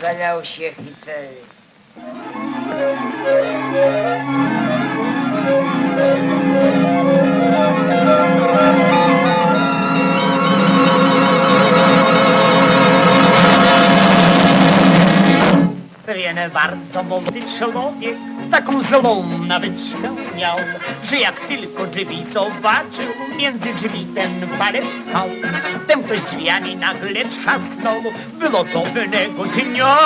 zalał się hicery. Pewien bardzo mądry człowiek taką złą nawyczkę miał, że jak tylko drzwi zobaczył, między drzwi ten palec pchał. Ten ktoś drzwiami nagle trzasnął, było to pewnego dnia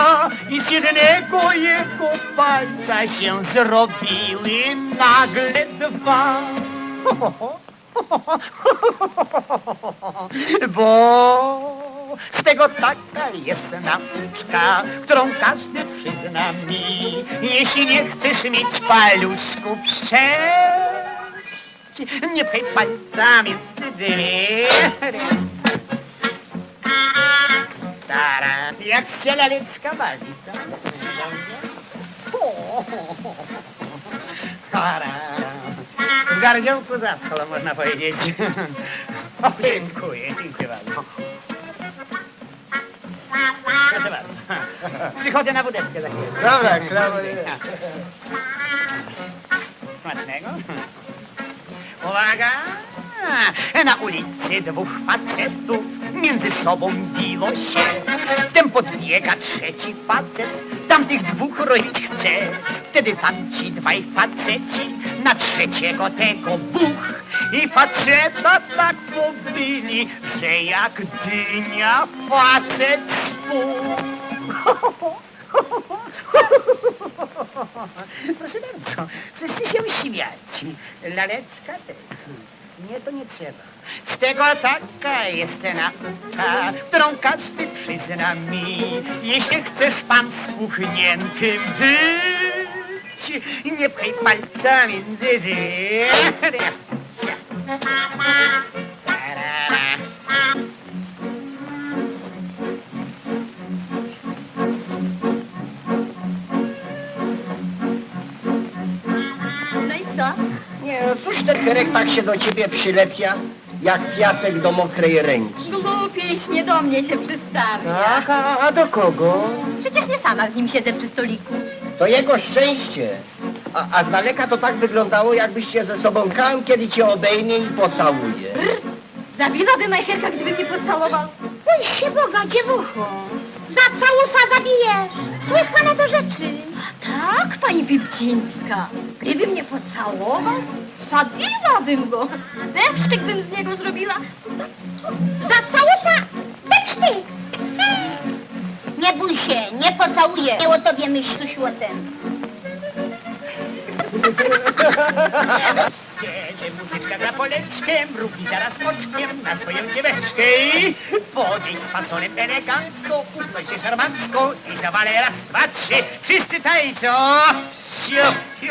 i z jednego jego palca się zrobiły nagle dwa. Bo z tego taka jest nauczka, którą każdy przyzna mi. Jeśli nie chcesz mieć paluszków szczęść, nie pchaj palcami w drzwi. Tara, jak się laleczka bawi, to O, Tara. W gardziołku zaschło, można powiedzieć. Dziękuję, dziękuję bardzo. Przychodzę na wódeczkę za chwilę. Dobra, klawo, Smacznego. Uwaga! Na ulicy dwóch facetów między sobą biło się. Ten podbiega trzeci facet, tamtych dwóch roić chce. Wtedy tamci dwaj faceci na trzeciego tego buch. I faceta tak pobili, że jak dynia facet spuch. Proszę bardzo, wszyscy się śmiać. Laleczka też. Nie, to nie trzeba. Z tego taka jest nauka, którą każdy przyzna mi. Jeśli chcesz pan spuchniętym być, nie pchaj palca między. Herek tak się do ciebie przylepia, jak piasek do mokrej ręki. Głupieś, nie do mnie się przystawia. Tak, a, a do kogo? Przecież nie sama z nim siedzę przy stoliku. To jego szczęście. A, a z daleka to tak wyglądało, jakbyście ze sobą kałem, kiedy cię obejmie i pocałuje. Zabiłaby majcherka, gdyby mnie pocałował. Bój się Boga, dziewucho. Za całusa zabijesz. Słychane to rzeczy. Tak, pani Pipcińska. Gdyby mnie pocałował, zabiłabym go. Besztyk bym z niego zrobiła. Za całusa beczny. Nie bój się, nie pocałuję. Nie o tobie myśl, Siłotem. Jedzie muzyczka za poleczkiem, drugi zaraz poczkiem na swoją dzieweczkę. Podejdź z fasonem elegancko, uznaj się szarmancko i zawalę raz, dwa, trzy. Wszyscy tańczą. Siu, i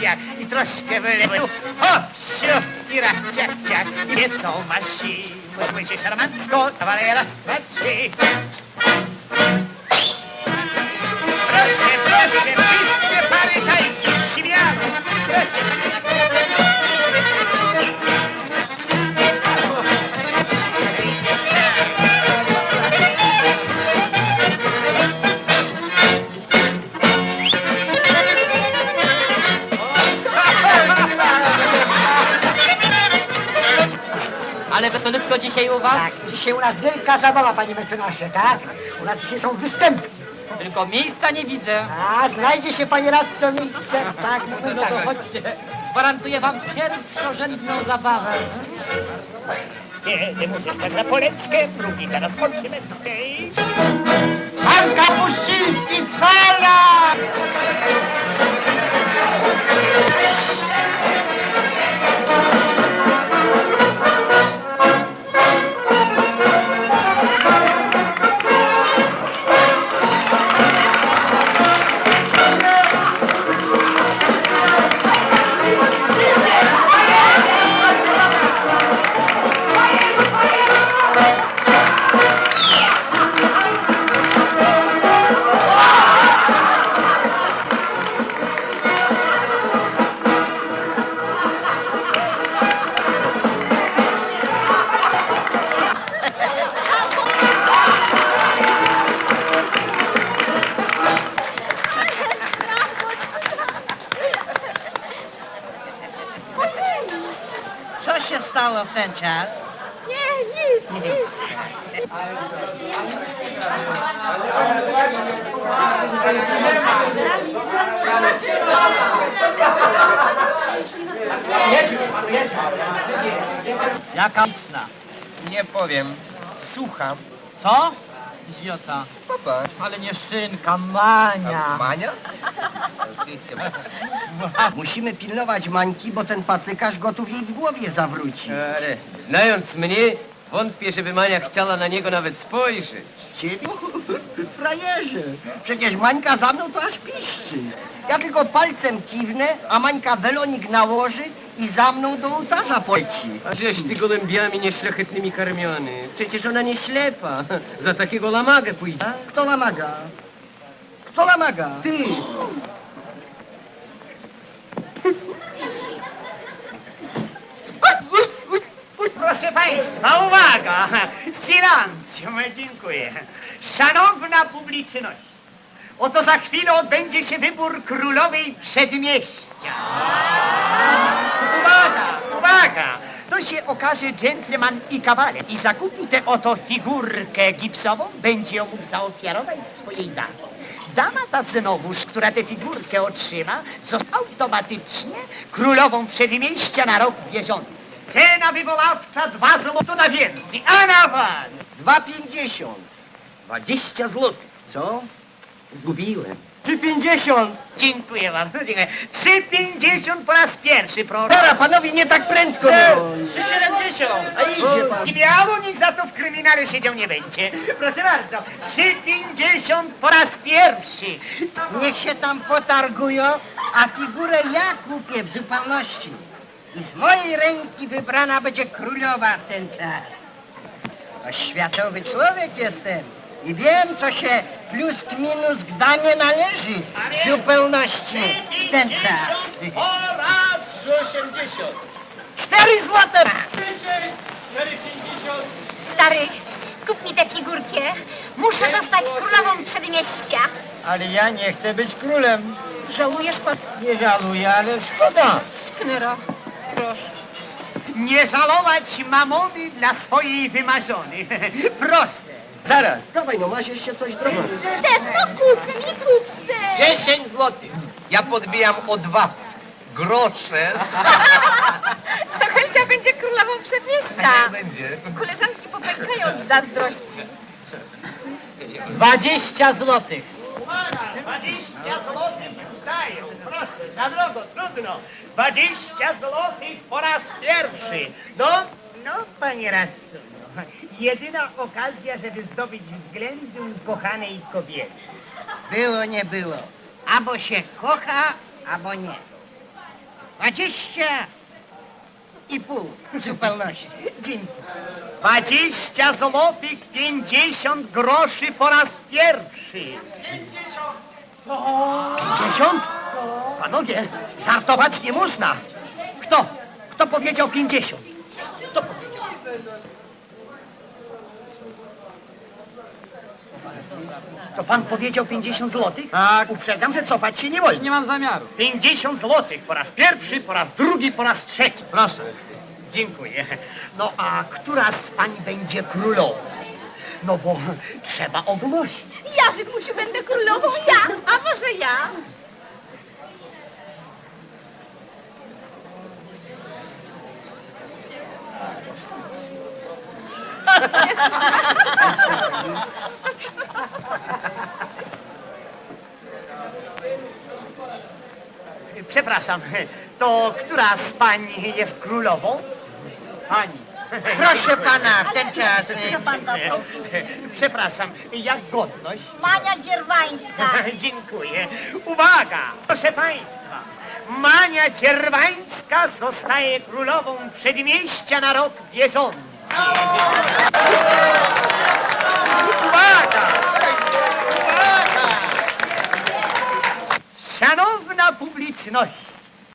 ciach, i troszkę w lewo. Hop, siu, i raz, ciach, ciach. Nie co masz siły, uznaj się szarmancko, zawalę raz, u was? Tak, dzisiaj u nas wielka zabawa, panie mecenasie, tak? U nas dzisiaj są występy. Tylko miejsca nie widzę. A, znajdzie się, panie radco, miejsce. Tak, No no, to tak. chodźcie. Gwarantuję wam pierwszorzędną zabawę. Kiedy muzyczka za poleczkę, drugi zaraz kończymy. Pan Kapuściński, fala! Ten czas? Nie, nic. Jaka mocna. Nie powiem. Słucham. Co? Idiota. Popatrz. Ale nie szynka, mania. Mania? Musimy pilnować Mańki, bo ten patrykarz gotów jej w głowie zawróci. Ale znając mnie, wątpię, żeby Mania chciała na niego nawet spojrzeć. Ciebie? Frajerze, przecież Mańka za mną to aż piszczy. Ja tylko palcem kiwnę, a Mańka welonik nałoży i za mną do ołtarza poleci. A żeś ty gołębiami nieszlachetnymi karmiony. Przecież ona nie ślepa. Za takiego lamagę pójdzie. Kto lamaga? Kto lamaga? Ty! Proszę Państwa, uwaga! Silencjum, dziękuję. Szanowna publiczność, oto za chwilę odbędzie się wybór królowej przedmieścia. Uwaga, uwaga! To się okaże dżentelman i kawaler i zakupi tę oto figurkę gipsową, będzie ją mógł zaofiarować swojej damie. Dama ta znowuż, która tę figurkę otrzyma, zostanie automatycznie królową przedmieścia na rok bieżący. Cena wywoławcza dwa złote na więcej, a na was! Dwa pięćdziesiąt. Dwadzieścia złotych. Co? Zgubiłem. Trzy pięćdziesiąt. Dziękuję dziękuję. Trzy pięćdziesiąt po raz pierwszy, proszę. Dobra, panowie, nie tak prędko. Trzy siedemdziesiąt. A idzie pan. I miało nikt za to w kryminale siedział nie będzie. Proszę bardzo, trzy pięćdziesiąt po raz pierwszy. Niech się tam potargują, a figurę ja kupię w zupełności. I z mojej ręki wybrana będzie królowa w ten czas. To światowy człowiek jestem i wiem, co się plus minus k damie należy w zupełności w ten czas. Po raz osiemdziesiąt. Cztery złote! Stary, kup mi tę figurkę. Muszę zostać królową przedmieścia. Ale ja nie chcę być królem. Żałujesz pod... Nie żaluję, ale szkoda. Knero. Nie żalować mamony dla swojej wymarzonej. Proszę. Zaraz, dawaj no, masz jeszcze coś drogi. Te, no kup mi, kup te. Dziesięć złotych. Ja podbijam o dwa grosze. To Helcia będzie królową przedmieścia. Będzie. Koleżanki popękają z zazdrości. Dwadzieścia złotych. Uwaga, 20 złotych dają, proszę, na drogo, trudno. 20 złotych po raz pierwszy. No, no, panie radco, no. jedyna okazja, żeby zdobyć względy ukochanej kobiety. Było, nie było. Albo się kocha, albo nie. Dwadzieścia i pół w zupełności. Dziękuję. 20 złotych 50 groszy po raz pierwszy. 50? Panowie, żartować nie można. Kto? Kto powiedział 50? Kto powiedział? To pan powiedział 50 złotych? Tak. Uprzedzam, że cofać się nie wolno. Nie mam zamiaru. 50 złotych po raz pierwszy, po raz drugi, po raz trzeci. Proszę. Dziękuję. No a która z pań będzie królową? No bo trzeba ogłosić. Ja, Zygmusiu, będę królową, ja, a może ja? Przepraszam, to która z pań jest królową? Pani. Proszę pana, w ten czas. Co pan dostał? Przepraszam, jak godność? Mania Dzierwańska. Dziękuję. Uwaga, proszę państwa. Mania Cierwańska zostaje królową przedmieścia na rok bieżący. Uwaga! Uwaga! Szanowna publiczność,